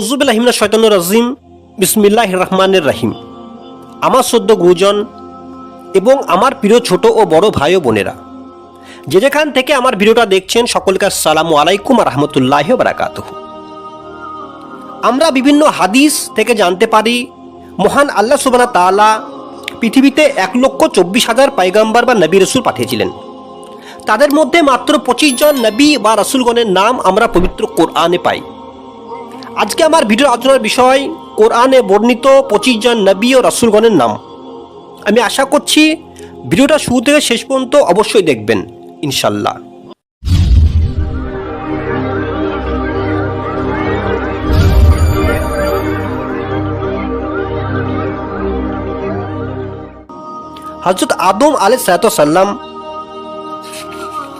হুজুবিল্লাহিমিনা শৈতান রাজিম। বিসমিল্লাহ রহমানের রাহিম। আমার সদ্য গুরুজন এবং আমার প্রিয় ছোট ও বড় ভাই ও বোনেরা, যে যেখান থেকে আমার ভিডিওটা দেখছেন, সকলকে আসসালামু আলাইকুম রহমতুল্লাহ বারাকাত আমরা বিভিন্ন হাদিস থেকে জানতে পারি, মহান আল্লাহ সুবানা তাআলা পৃথিবীতে এক লক্ষ চব্বিশ হাজার পাইগাম্বার বা নবী রসুল পাঠিয়েছিলেন। তাদের মধ্যে মাত্র পঁচিশ জন নবী বা রসুলগণের নাম আমরা পবিত্র কোরআনে পাই। আজকে আমার ভিডিও আলোচনার বিষয়, কোরআনে বর্ণিত পঁচিশ জন নবী ও রসুলগণের নাম। আমি আশা করছি ভিডিওটা শুরু থেকে শেষ পর্যন্ত অবশ্যই দেখবেন ইনশাল্লাহ হজরত আদম আলাই সাল্লাম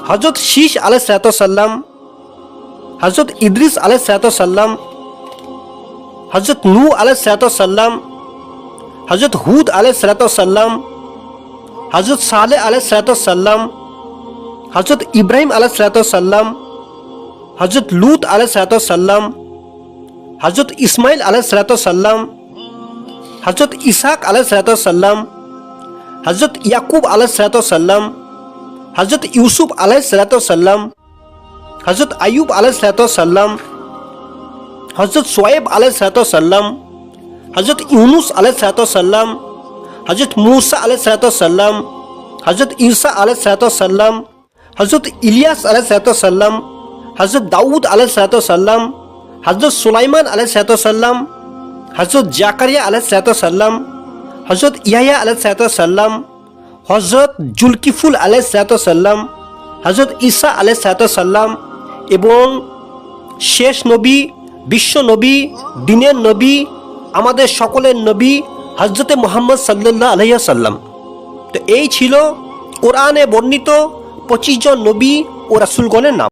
হজরত শীষ আলাই সাল্লাম হজরত ইদ্রিস আলাই সাল্লাম হজরত নূ আলাই সাল্লাম হজরত হুদ আলাই সাল্লাম হজরত সালে আলাই সাল্লাম হজরত ইব্রাহিম আলাই সাল্লাম হজরত লুত আলাই সাল্লাম হজরত ইসমাইল আলাই সাল্লাম হজরত ইসাক আলাই সাল্লাম হজরত ইয়াকুব আলাই সাল্লাম হজরত ইউসুফ আলাই সাল্লাম হজরত আয়ুব আলাই সাল্লাম হজরত সোয়েব আলাই সাল্লাম হজরত ইউনুস আলাই সাল্লাম হজরত মুসা আলাই সাল্লাম হজরত ঈসা আলাই সাল্লাম হজরত ইলিয়াস আলাই সাল্লাম হজরত দাউদ আলাই সাল্লাম হজরত সুলাইমান আলাই সাল্লাম হজরত জাকারিয়া আলাই সাল্লাম হজরত ইয়াহিয়া আলাই সাল্লাম হজরত জুলকিফুল আলাই সাল্লাম হজরত ঈসা আলাই সাল্লাম এবং শেষ নবী বিশ্ব নবী, দিনের নবী, আমাদের সকলের নবী হজরতে মোহাম্মদ সাল্লাহ আলহিয়া সাল্লাম তো এই ছিল কোরআনে বর্ণিত পঁচিশ জন নবী ও রাসুলগণের নাম।